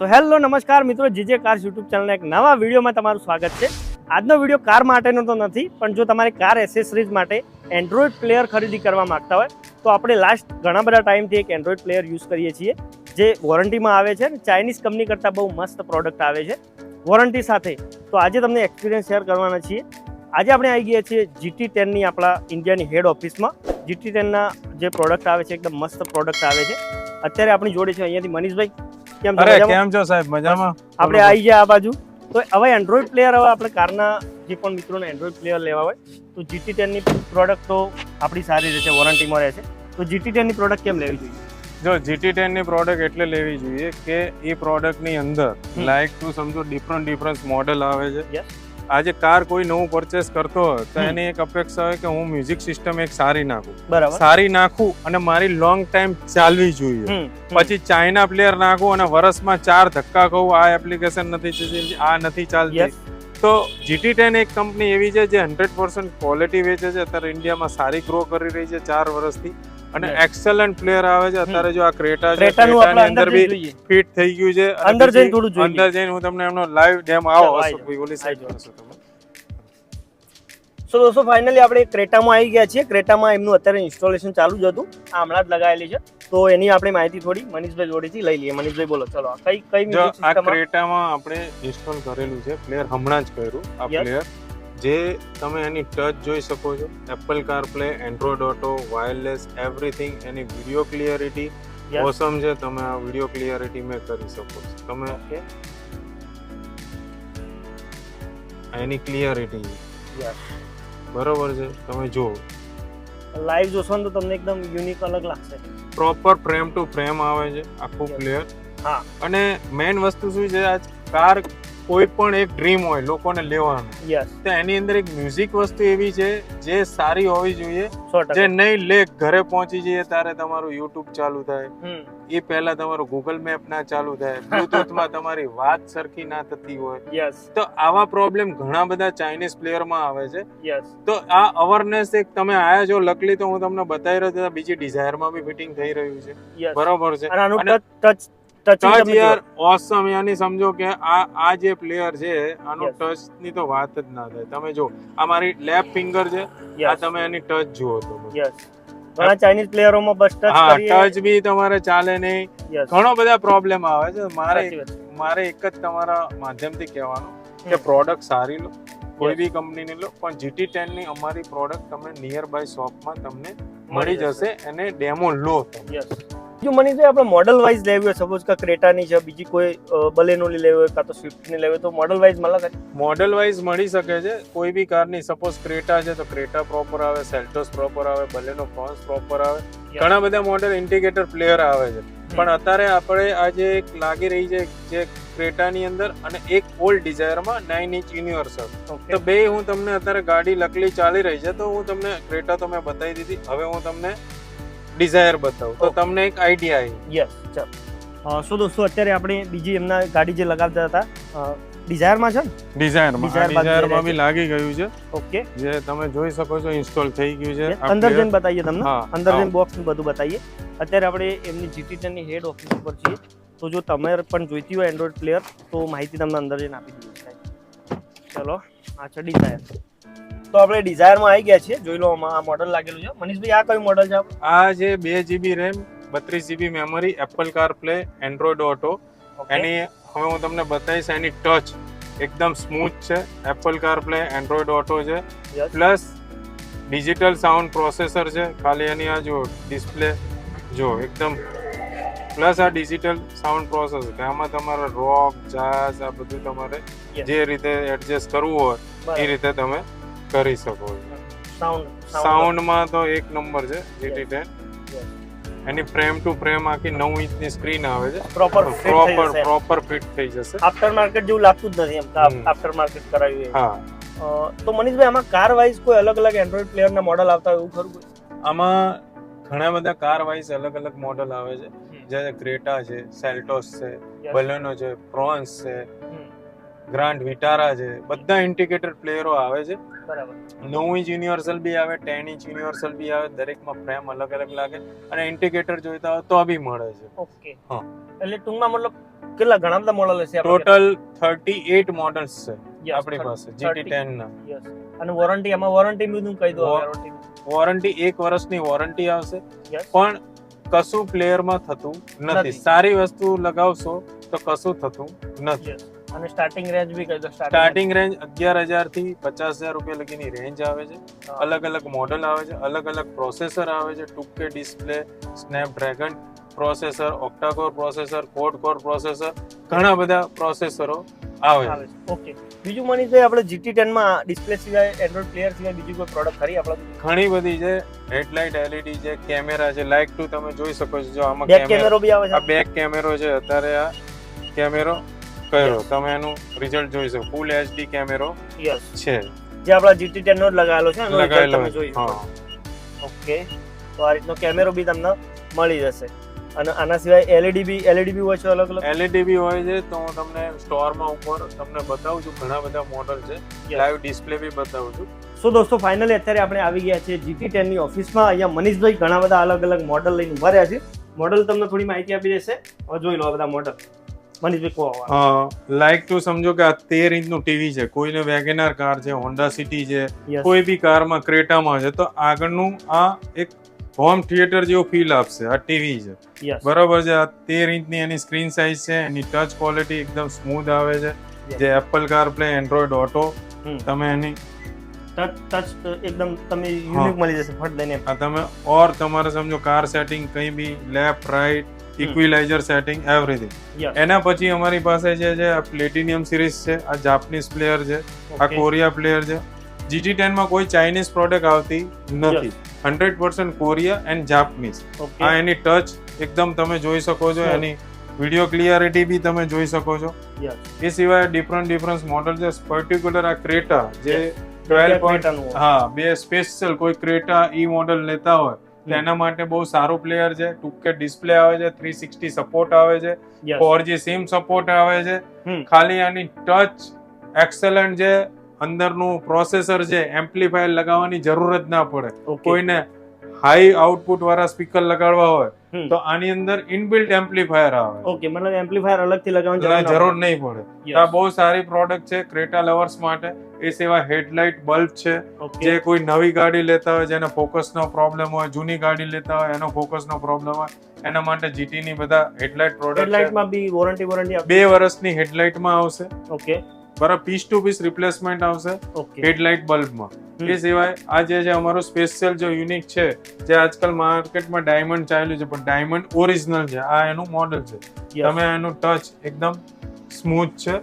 So hello નમસ્કાર મિત્રો. GJ cars YouTube ચેનલના એક નવા વિડીયોમાં તમારું સ્વાગત છે. આજનો વીડિયો કાર માટેનો તો નથી, પણ જો તમારે કાર એસેસરીઝ માટે એન્ડ્રોઈડ પ્લેયર ખરીદી કરવા માંગતા હોય, તો આપણે લાસ્ટ ઘણા બધા ટાઈમથી એક એન્ડ્રોઈડ પ્લેયર યુઝ કરીએ છીએ, જે વોરંટીમાં આવે છે અને ચાઇનીઝ કંપની કરતાં બહુ મસ્ત પ્રોડક્ટ આવે છે. વોરંટી સાથે. તો આજે તમને એક્સપિરિયન્સ શેર કરવાના છીએ. આજે આપણે આવી ગયા છીએ જીટી ટેનની આપણા ઇન્ડિયાની હેડ ઓફિસમાં જીટી ટેનના જે પ્રોડક્ટ આવે છે, એકદમ મસ્ત પ્રોડક્ટ આવે છે. અત્યારે આપણી જોડે છે અહીંયાથી મનીષભાઈ. કેમ છો અરે? કેમ છો સાહેબ? મજામાં? આપણે આવી ગયા આ બાજુ. તો હવે એન્ડ્રોઈડ પ્લેયર હવે આપણે કારના જે પણ મિત્રોને એન્ડ્રોઈડ પ્લેયર લેવા હોય તો જીટી ટેનની પ્રોડક્ટ તો આપણી સારી રહેશે વોરંટીમાં રહેશે. તો જીટી ટેનની પ્રોડક્ટ કેમ લેવી જોઈએ? જો જીટી ટેનની પ્રોડક્ટ એટલે લેવી જોઈએ કે એ પ્રોડક્ટની અંદર લાઇક લાઈક તું સમજો ડિફરન્ટ ડિફરન્ટ મોડેલ આવે છે. આજે કાર કોઈ નવું પરચેસ કરતો હોય તો એની એક અપેક્ષા હોય કે હું મ્યુઝિક સિસ્ટમ એક સારી નાખું. બરાબર. સારી નાખું અને મારી લોંગ ટાઈમ ચાલવી જોઈએ. પછી ચાઇના પ્લેયર નાખું અને વર્ષમાં ચાર ધક્કા કહું આ એપ્લિકેશન નથી ચાલતી, આ નથી ચાલતી. તો જીટી ટેન એક કંપની એવી છે જે હંડ્રેડ પર્સન્ટ ક્વોલિટી વેચે છે. અત્યારે ઇન્ડિયામાં સારી ગ્રો કરી રહી છે ચાર વર્ષથી અને એક્સેલન્ટ પ્લેયર આવે છે. અત્યારે જો આ ક્રેટા છે ક્રેટાનું અંદર બી ફિટ થઈ ગયું છે. અંદર જઈને થોડું જોઈએ અંદર જઈને હું તમને એમનો લાઈવ ડેમ આવો અશોકભાઈ ઓલી સાઈડ જાઓ. તમે સો દોસ્તો ફાઇનલી આપણે ક્રેટામાં આવી ગયા છીએ. ક્રેટામાં એમનું અત્યારે ઇન્સ્ટોલેશન ચાલુ જ હતું. આ હમણાં જ લગાવેલી છે. તો એની આપણે માહિતી થોડી મનીષભાઈ જોડેથી લઈ લઈએ. મનીષભાઈ બોલો ચલો કઈ કઈ મ્યુઝિક સિસ્ટમ આ ક્રેટામાં આપણે ઇન્સ્ટોલ કરેલું છે. પ્લેયર હમણાં જ કર્યું. આ પ્લેયર જે તમે એની ટચ જોઈ શકો છો Apple CarPlay Android Auto wireless everything any video clarity. Awesome છે તમે આ વીડિયો ક્લિયરિટી મેં કરી શકો છો. તમે એની ક્લિયરિટી બરોબર છે તમે જુઓ. લાઈવ જોશો ને તો તમને એકદમ યુનિક અલગ લાગશે. પ્રોપર ફ્રેમ ટુ ફ્રેમ આવે છે આખું ક્લિયર હા. અને મેઇન વસ્તુ શું છે આ કાર કોઈ પણ એક ડ્રીમ હોય લોકોને લેવાનું. યસ તો એની અંદર એક મ્યુઝિક વસ્તુ એવી છે જે સારી હોવી જોઈએ. જે નહીં લે ઘરે પહોંચી જઈએ ત્યારે તમારું યુટ્યુબ ચાલુ થાય. એ પહેલા તમારું ગૂગલ મેપ ના ચાલુ થાય. બ્લુટૂથમાં તમારી વાત સરખી ના થતી હોય. યસ તો આવા પ્રોબ્લેમ ઘણા બધા ચાઇનીઝ પ્લેયરમાં આવે છે. યસ તો આ અવેરનેસ એક તમે આયા છો લકલી તો હું તમને બતાવી રહ્યો છું બીજી ડિઝાયરમાં બી ફિટિંગ થઈ રહ્યું છે. બરોબર છે. અને ટચ ટચ યાર ઓસમ યાની સમજો કે આ આ જે પ્લેયર છે આનો ટચની તો વાત જ ના થાય. તમે જો આ મારી લેફ્ટ ફિંગર છે. આ તમે એની ટચ જુઓ તો યસ ઘણા ચાઇનીઝ પ્લેયરોમાં બસ ટચ કરીએ. ટચ બી તમારે ચાલે નહીં. ઘણો બધા પ્રોબ્લેમ આવે છે. મારે મારે એક જ તમારા માધ્યમથી કહેવાનું કે પ્રોડક્ટ સારી લો કોઈ. બી કંપનીની લો પણ જીટી ટેનની અમારી પ્રોડક્ટ તમને નિયર બાય શોપમાં તમને મળી જશે. અને ડેમો લો યસ જો મને તો આપણે મોડલ વાઇઝ લેવી હોય સપોઝ કે ક્રેટાની છે બીજી કોઈ બલેનોની લેવી હોય કાં તો સ્વિફ્ટની લેવી હોય તો મોડલ વાઇઝ મળે ખરી? મોડલ વાઇઝ મળી શકે છે કોઈ બી કારની સપોઝ ક્રેટા છે તો ક્રેટા પ્રોપર આવે સેલ્ટોસ પ્રોપર આવે બલેનો ફોન્સ પ્રોપર આવે. ઘણા બધા મોડેલ ઇન્ડિકેટર પ્લેયર આવે છે. પણ અત્યારે આપણે આજે એક લાગી રહી છે જે ક્રેટાની અંદર અને એક ઓલ્ડ ડિઝાયરમાં નાઇન ઇંચ યુનિવર્સલ તો બે હું તમને અત્યારે ગાડી લકલી ચાલી રહી છે તો હું તમને ક્રેટા તો મેં બતાવી દીધી. હવે હું તમને ડિઝાયર બતાવો. તો તમને એક આઈડિયા આવી. યસ ચાલો સો દોસ્તો અત્યારે આપણે બીજી એમના ગાડી જે લગાવતા હતા ડિઝાયરમાં છે ને? ડિઝાયરમાં ડિઝાયરમાં બી લાગી ગયું છે. ઓકે જે તમે જોઈ શકો છો ઇન્સ્ટોલ થઈ ગયું છે. અંદર જઈને બતાવીએ તમને. અંદર. જઈને બોક્સ બધું બતાવીએ. અત્યારે આપણે એમની જીટી ની હેડ ઓફિસ ઉપર છીએ. તો જો તમે પણ જોઈતી હોય એન્ડ્રોઈડ પ્લેયર તો માહિતી તમને અંદર જઈને આપી દઈએ. સાહેબ ચલો આ છે ડિઝાયર તો આપણે ડિઝાયરમાં આવી ગયા છીએ. જોઈ લો આ મોડલ લાગેલું છે. મનીષભાઈ આ કયું મોડલ છે આ જે બે જીબી રેમ બત્રીસ GB memory Apple CarPlay Android Auto એની હવે હું તમને બતાવીશ એની ટચ એકદમ સ્મૂથ છે. Apple CarPlay Android auto છે પ્લસ ડિજિટલ સાઉન્ડ પ્રોસેસર છે. ખાલી એની આ જો ડિસ્પ્લે જો એકદમ. પ્લસ આ ડિજિટલ સાઉન્ડ પ્રોસેસર કે આમાં તમારે રોક જાઝ આ બધું તમારે જે રીતે એડજસ્ટ કરવું હોય એ રીતે તમે કરી શકો. સાઉન્ડ સાઉન્ડમાં તો એક નંબર છે GT ten. Any frame to frame આખી નવ ઇંચની સ્ક્રીન આવે છે. પ્રોપર પ્રોપર પ્રોપર ફિટ થઈ જશે. આફ્ટર માર્કેટ જેવું લાગતું જ નથી એમ આફ્ટર માર્કેટ કરાવ્યું હા. તો મનીષભાઈ આમાં કાર વાઇઝ કોઈ અલગ અલગ એન્ડ્રોઇડ પ્લેયર ના મોડલ આવતા હોય એવું ખરું કોઈ? આમાં ઘણા બધા કાર વાઇઝ અલગ અલગ મોડલ આવે છે. જે ક્રેટા છે સેલ્ટોસ છે બલેનો છે પ્રોન્સ છે. ગ્રાન્ડ વિટારા છે. બધા ઇન્ડિકેટર પ્લેયરો આવે છે. નવ ઇંચ યુનિવર્સલ બી આવે ટેન ઇંચ યુનિવર્સલ બી આવે દરેકમાં ફ્રેમ અલગ અલગ લાગે અને ઇન્ડિકેટર જોઈતા હોય તો બી મળે છે. ઓકે. હા. એટલે ટૂંકમાં મતલબ કેટલા ઘણા બધા મોડલ છે ટોટલ થર્ટી એટ મોડલ્સ છે આપણી પાસે જીટી 10 ના. અને વોરંટી આમાં વોરંટી બધું કહી દો વોરંટી વોરંટી એક વર્ષની વોરંટી આવશે. પણ કશું પ્લેયરમાં થતું નથી. સારી વસ્તુ લગાવશો તો કશું થતું નથી. અને સ્ટાર્ટિંગ રેન્જ બી કહી દો સ્ટાર્ટિંગ રેન્જ અગિયાર હજારથી પચાસ હજાર રૂપિયા લગીની રેન્જ આવે છે. અલગ અલગ મોડલ આવે છે અલગ અલગ પ્રોસેસર આવે છે to display Snapdragon processor octacore processor quad core processor ઘણા બધા પ્રોસેસરો આવે છે. ઓકે બીજું મની તો આપણે GT 10 માં ડિસ્પ્લે સિવાય એન્ડ્રોઇડ પ્લેયર સિવાય બીજી કોઈ પ્રોડક્ટ ખરી આપણે ઘણી બધી છે. હેડલાઇટ એલઈડી છે કેમેરા છે લાઈક ટુ તમે જોઈ શકો છો. જો આમાં બેક કેમેરો બી આવે આ બેક કેમેરો છે અત્યારે આ કેમેરો કર્યો. તમે એનું રિઝલ્ટ જોઈ શકો. ફૂલ એચડી કેમેરો યસ છે. જે આપણા GT 10 નો જ લગાવેલો છે એનો result તમે જોઈ શકો. હા. ઓકે તો આ રીતનો કેમેરો બી તમને મળી જશે. અને આના સિવાય એલઈડી બી એલઈડી બી હોય છે અલગ અલગ એલઈડી બી હોય છે. તો હું તમને સ્ટોરમાં ઉપર તમને બતાવું છું. ઘણા બધા મોડલ છે. લાઈવ ડિસ્પ્લે બી બતાવું છું. સો દોસ્તો ફાઇનલી અત્યારે આપણે આવી ગયા છે GT 10 ની ઓફિસમાં અહીંયા મનીષભાઈ ઘણા બધા અલગ અલગ મોડલ લઈને ઊભા રહ્યા છે. મોડલ તમને થોડી માહિતી આપી દેશે. હવે જોઈ લો આ બધા મોડલ. લાઈક ટુ સમજો કે આ તેર ઇંચનું ટીવી છે કોઈને વેગેનાર કાર છે હોન્ડા સિટી છે કોઈ બી કારમાં ક્રેટામાં છે તો આગળનું આ એક હોમ થિયેટર જેવો ફીલ આપશે આ ટીવી છે. બરાબર છે આ તેર ઇંચની એની સ્ક્રીન સાઇઝ છે એની ટચ ક્વોલિટી એકદમ સ્મૂથ આવે છે. જે Apple CarPlay Android Auto તમે એની ટચ ટચ એકદમ તમે યુનિક મળી જશે ફટ દઈને આ તમે ઓર તમારે સમજો કાર સેટિંગ કંઈ બી left right equalizer setting everything એના પછી અમારી પાસે જે છે પ્લેટિનિયમ સિરીઝ છે આ જાપનીઝ પ્લેયર છે આ કોરિયા પ્લેયર છે. જીટી ટેનમાં કોઈ ચાઇનીઝ પ્રોડક્ટ આવતી નથી. Hundred percent Korea and Japanese આ એની ટચ એકદમ તમે જોઈ શકો છો એની વીડિયો ક્લિયરિટી બી તમે જોઈ શકો છો. એ સિવાય ડિફરન્ટ ડિફરન્ટ મોડલ છે. પર્ટિક્યુલર આ ક્રેટા જે. ટ્વેલ્વ પોઈન્ટ હા બે સ્પેશિયલ કોઈ ક્રેટા ઈ મોડલ લેતા હોય તો એના માટે બહુ સારું પ્લેયર છે. ટૂંકે ડિસ્પ્લે આવે છે થ્રી સિક્સટી સપોર્ટ આવે છે. ફોરજી સિમ સપોર્ટ આવે છે. ખાલી આની ટચ એક્સેલન્ટ છે. અંદરનું પ્રોસેસર છે. એમ્પ્લીફાયર લગાવવાની જરૂર જ ના પડે. કોઈને હાઈ આઉટપુટ વાળા સ્પીકર લગાડવા હોય તો આની અંદર ઇનબિલ્ટ એમ્પ્લીફાયર આવે. ઓકે મતલબ એમ્પ્લીફાયર અલગથી લગાવવાની જરૂર નહીં પડે. આ બહુ સારી પ્રોડક્ટ છે ક્રેટા લવર્સ માટે. એ સેવા હેડલાઇટ બલ્બ છે. જે કોઈ નવી ગાડી લેતા હોય જેને ફોકસનો પ્રોબ્લેમ હોય જૂની ગાડી લેતા હોય એનો ફોકસનો પ્રોબ્લેમ હોય એના માટે જીટી ની બધા હેડલાઇટ પ્રોડક્ટ હેડલાઇટમાં બી વોરંટી વોરંટી બે વર્ષની હેડલાઇટમાં આવશે. ઓકે. બરાબર પીસ ટુ પીસ રિપ્લેસમેન્ટ આવશે હેડલાઇટ બલ્બમાં. એ સિવાય આ જે છે અમારું સ્પેશિયલ જે યુનિક છે જે આજકાલ માર્કેટમાં ડાયમંડ ચાલ્યું છે પણ ડાયમંડ ઓરિજિનલ છે. આ એનું મોડલ છે. તમે એનું ટચ એકદમ સ્મૂથ છે.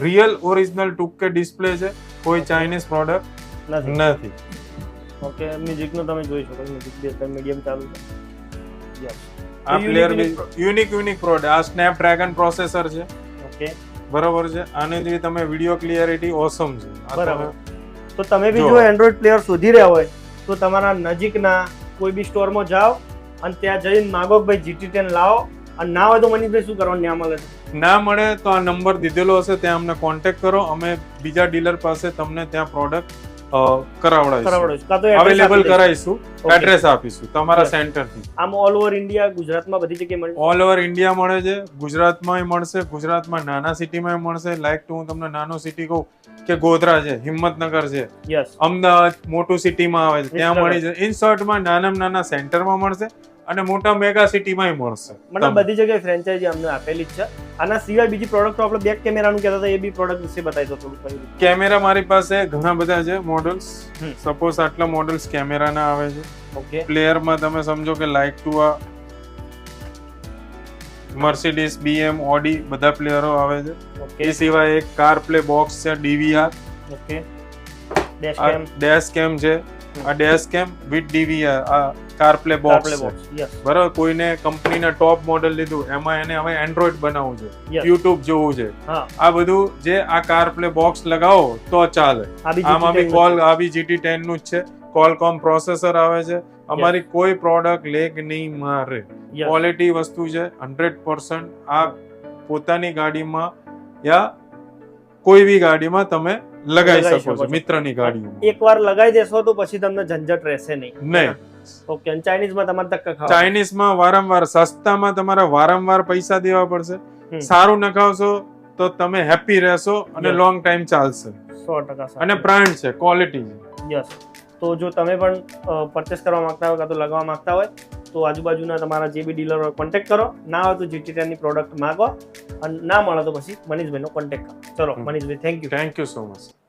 રિયલ ઓરિજિનલ ટૂંકે ડિસ્પ્લે છે. કોઈ ચાઇનીઝ પ્રોડક્ટ નથી. ઓકે મ્યુઝિકનું તમે જોઈ શકો. મ્યુઝિક મીડિયમ ચાલુ છે. આ પ્લેયર યુનિક યુનિક પ્રોડક્ટ આ સ્નેપડ્રેગન પ્રોસેસર છે. ઓકે બરોબર છે. આની તમે વિડિયો ક્લિયરિટી ઓસમ છે. બરાબર. તો તમે બી જો. એન્ડ્રોઈડ પ્લેયર શોધી રહ્યા હોય તો તમારા નજીકના કોઈ બી સ્ટોરમાં જાઓ અને ત્યાં જઈને માગો કે ભાઈ જીટી ટેન લાવો. અને ના હોય તો મનીષભાઈ શું કરવાનું? ત્યાં મળે ના મળે તો આ નંબર દીધેલો હશે ત્યાં અમને કોન્ટેક્ટ કરો. અમે બીજા ડીલર પાસે તમને ત્યાં પ્રોડક્ટ અવેલેબલ કરાવીશું. એડ્રેસ આપીશું તમારા સેન્ટરથી. આમ ઓલ ઓવર ઇન્ડિયા ગુજરાતમાં બધી જગ્યાએ મળે ઓલ ઓવર ઇન્ડિયા મળે છે. ગુજરાતમાંય મળશે ગુજરાતમાં નાના સિટીમાં મળશે. લાઈક ટુ હું તમને નાનો સિટી કહું કે ગોધરા છે હિંમતનગર છે. અમદાવાદ મોટું સિટીમાં આવે છે. ત્યાં મળી જાય ઇન શોર્ટમાં નાનામાં નાના સેન્ટરમાં મળશે. અને મોટા મેગા સિટીમાંય મળશે. મતલબ બધી જગ્યાએ ફ્રેન્ચાઇઝી અમને આપેલી જ છે. આના સિવાય બીજી પ્રોડક્ટ આપણે બેક કેમેરાનું કહેતા હતા એ બી પ્રોડક્ટ વિશે બતાવી દો થોડું કેમેરા મારી પાસે ઘણા બધા છે મોડલ્સ સપોઝ આટલા મોડલ્સ કેમેરાના આવે છે. ઓકે. પ્લેયરમાં તમે સમજો કે લાઈક ટુ આ મર્સિડીઝ બીએમ ઓડી બધા પ્લેયરો આવે છે. એ સિવાય એક કાર પ્લે બોક્સ છે ડીવીઆર ઓકે. ડેશ આ કેમ છે. આ ડેશ કેમ વિથ ડીવી આ કારપ્લે બોક્સ બરાબર? કોઈને કંપનીના ટોપ મોડલ લીધું એમાં એને હવે એન્ડ્રોઈડ બનાવવું છે. યુટ્યુબ જોવું છે. આ બધું જે આ કારપ્લે બોક્સ લગાવો તો ચાલે. આમાં બી કોલ આ બી જીટી ટેનનું જ છે. કોલકોમ પ્રોસેસર આવે છે. અમારી કોઈ પ્રોડક્ટ લેગ નહીં મારે. ક્વોલિટી વસ્તુ છે હંડ્રેડ પર્સન્ટ આ પોતાની ગાડીમાં યા કોઈ બી ગાડીમાં તમે લગાવી શકો છો. મિત્રની ગાડીમાં એકવાર લગાવી દેશો તો પછી તમને ઝંઝટ રહેશે નહીં. નહીં. ઓકે અને ચાઇનીઝમાં તમારે ધક્કા ખાવા ચાઇનીઝમાં વારંવાર સસ્તામાં તમારે વારંવાર પૈસા દેવા પડશે. સારું નખાવશો તો તમે હેપી રહેશો અને લોંગ ટાઈમ ચાલશે. સો ટકા અને બ્રાન્ડ છે ક્વોલિટી. છે યસ તો જો તમે પણ પરચેસ કરવા માંગતા હોય કાં તો લગાવવા માંગતા હોય તો આજુબાજુના તમારા જે બી ડીલર હોય કોન્ટેક્ટ કરો. ના હોય તો જીટી ટેનની પ્રોડક્ટ માગો. અને ના મળે તો પછી મનીષભાઈનો કોન્ટેક્ટ કરો. ચલો. મનીષભાઈ thank you thank you so much